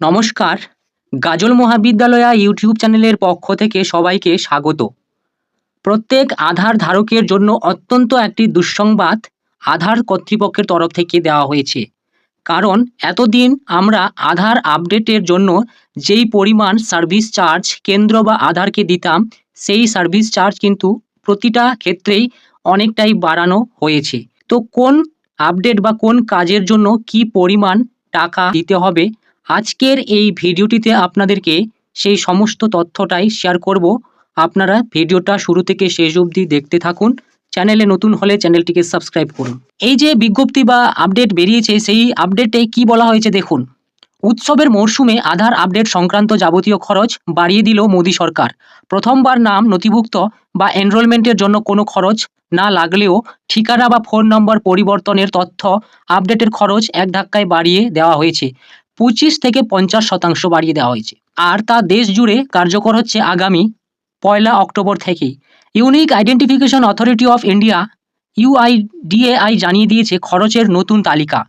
নমস্কার। গাজল মহাবিদ্যালয়া ইউটিউব চ্যানেলের পক্ষ থেকে সবাইকে স্বাগত। প্রত্যেক আধার ধারকের জন্য অত্যন্ত একটি দুঃসংবাদ আধার কর্তৃপক্ষের তরফ থেকে দেওয়া হয়েছে। কারণ এতদিন আমরা আধার আপডেটের জন্য যেই পরিমাণ সার্ভিস চার্জ কেন্দ্র বা আধারকে দিতাম, সেই সার্ভিস চার্জ কিন্তু প্রতিটা ক্ষেত্রেই অনেকটাই বাড়ানো হয়েছে। তো কোন আপডেট বা কোন কাজের জন্য কি পরিমাণ টাকা দিতে হবে আজকের এই ভিডিওটিতে আপনাদেরকে সেই সমস্ত তথ্যটাই শেয়ার করব। আপনারা ভিডিওটা শুরু থেকে শেষ অবধি দেখতে থাকুন। চ্যানেলে নতুন হলে চ্যানেলটিকে সাবস্ক্রাইব করুন। এই যে বিজ্ঞপ্তি বা আপডেট বেরিয়েছে, সেই আপডেটে কি বলা হয়েছে দেখুন। উৎসবের মরশুমে আধার আপডেট সংক্রান্ত যাবতীয় খরচ বাড়িয়ে দিল মোদী সরকার। প্রথমবার নাম নথিভুক্ত বা এনরোলমেন্টের জন্য কোনো খরচ না লাগলেও ঠিকানা বা ফোন নম্বর পরিবর্তনের তথ্য আপডেটের খরচ এক ধাক্কায় বাড়িয়ে দেওয়া হয়েছে। পঁচিশ থেকে পঞ্চাশ শতাংশ বাড়িয়ে দেওয়া হয়েছে। আর তা দেশ জুড়ে কার্যকর হচ্ছে আগামী পয়লা অক্টোবর থেকেই। Unique identification authority of India UIDAI জানিয়ে দিয়েছে খরচের নতুন তালিকা।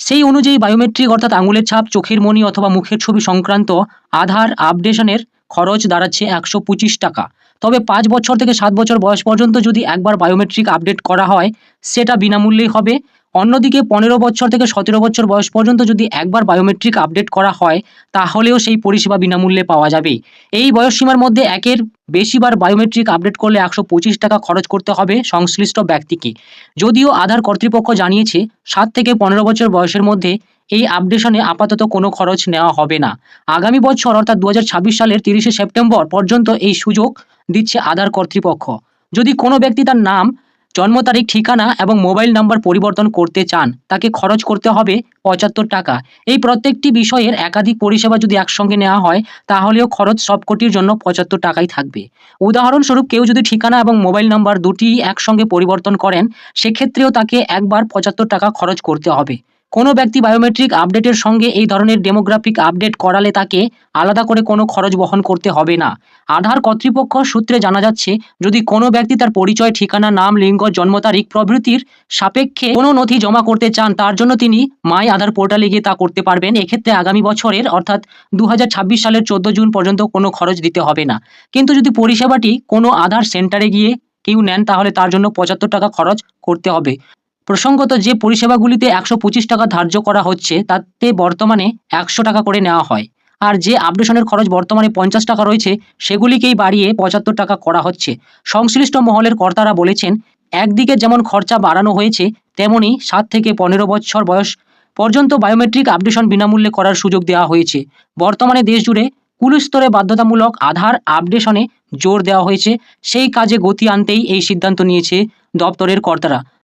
সেই অনুযায়ী বায়োমেট্রিক অর্থাৎ আঙুলের ছাপ, চোখের মনি অথবা মুখের ছবি সংক্রান্ত আধার আপডেশনের খরচ দাঁড়াচ্ছে একশো পঁচিশ টাকা। তবে পাঁচ বছর থেকে সাত বছর বয়স পর্যন্ত যদি একবার বায়োমেট্রিক আপডেট করা হয়, সেটা বিনামূল্যেই হবে। অন্যদিকে পনেরো বছর থেকে সতেরো বছর বয়স পর্যন্ত যদি একবার বায়োমেট্রিক আপডেট করা হয়, তাহলেও সেই পরিষেবা বিনামূল্যে পাওয়া যাবে। এই বয়সসীমার মধ্যে একের বেশিবার বায়োমেট্রিক আপডেট করলে একশো পঁচিশ টাকা খরচ করতে হবে সংশ্লিষ্ট ব্যক্তিকে। যদিও আধার কর্তৃপক্ষ জানিয়েছে, সাত থেকে পনেরো বছর বয়সের মধ্যে এই আপডেশনে আপাতত কোনো খরচ নেওয়া হবে না। আগামী বছর, অর্থাৎ দু হাজার ছাব্বিশ সালের তিরিশে সেপ্টেম্বর পর্যন্ত এই সুযোগ দিচ্ছে আধার কর্তৃপক্ষ। যদি কোনো ব্যক্তি তার নাম জন্ম তারিখ, ঠিকানা এবং মোবাইল নাম্বার পরিবর্তন করতে চান, তাকে খরচ করতে হবে পঁচাত্তর টাকা। এই প্রত্যেকটি বিষয়ের একাধিক পরিষেবা যদি একসঙ্গে নেওয়া হয়, তাহলেও খরচ সবকটির জন্য পঁচাত্তর টাকাই থাকবে। উদাহরণস্বরূপ কেউ যদি ঠিকানা এবং মোবাইল নাম্বার দুটি একসঙ্গে পরিবর্তন করেন, সেক্ষেত্রেও তাকে একবার পঁচাত্তর টাকা খরচ করতে হবে। কোনো ব্যক্তি বায়োমেট্রিক আপডেটের সঙ্গে এই ধরনের ডেমোগ্রাফিক আপডেট করালে তাকে আলাদা করে কোনো খরচ বহন করতে হবে না। আধার কর্তৃপক্ষ সূত্রে জানা যাচ্ছে, যদি কোনো ব্যক্তি তার পরিচয়, ঠিকানা, নাম, লিঙ্গ, জন্ম তারিখ, প্রভৃতির সাপেক্ষে কোনো নথি জমা করতে চান, তার জন্য তিনি মাই আধার পোর্টালে গিয়ে তা করতে পারবেন। এক্ষেত্রে আগামী বছরের, অর্থাৎ দু হাজার ছাব্বিশ সালের চোদ্দ জুন পর্যন্ত কোনো খরচ দিতে হবে না। কিন্তু যদি পরিষেবাটি কোনো আধার সেন্টারে গিয়ে কেউ নেন, তাহলে তার জন্য পঁচাত্তর টাকা খরচ করতে হবে। প্রসঙ্গত যে পরিষেবাগুলিতে একশো পঁচিশ টাকা ধার্য করা হচ্ছে, তাতে বর্তমানে একশো টাকা করে নেওয়া হয়। আর যে আপডেশনের খরচ বর্তমানে পঞ্চাশ টাকা রয়েছে, সেগুলিকেই বাড়িয়ে পঁচাত্তর টাকা করা হচ্ছে। সংশ্লিষ্ট মহলের কর্তারা বলেছেন, একদিকে যেমন খরচা বাড়ানো হয়েছে, তেমনি সাত থেকে পনেরো বছর বয়স পর্যন্ত বায়োমেট্রিক আপডেশন বিনামূল্যে করার সুযোগ দেওয়া হয়েছে। বর্তমানে দেশ জুড়ে বাধ্যতামূলক আধার আপডেশনে জোর দেওয়া হয়েছে। সেই কাজে গতি আনতেই এই সিদ্ধান্ত নিয়েছে দপ্তরের কর্তারা।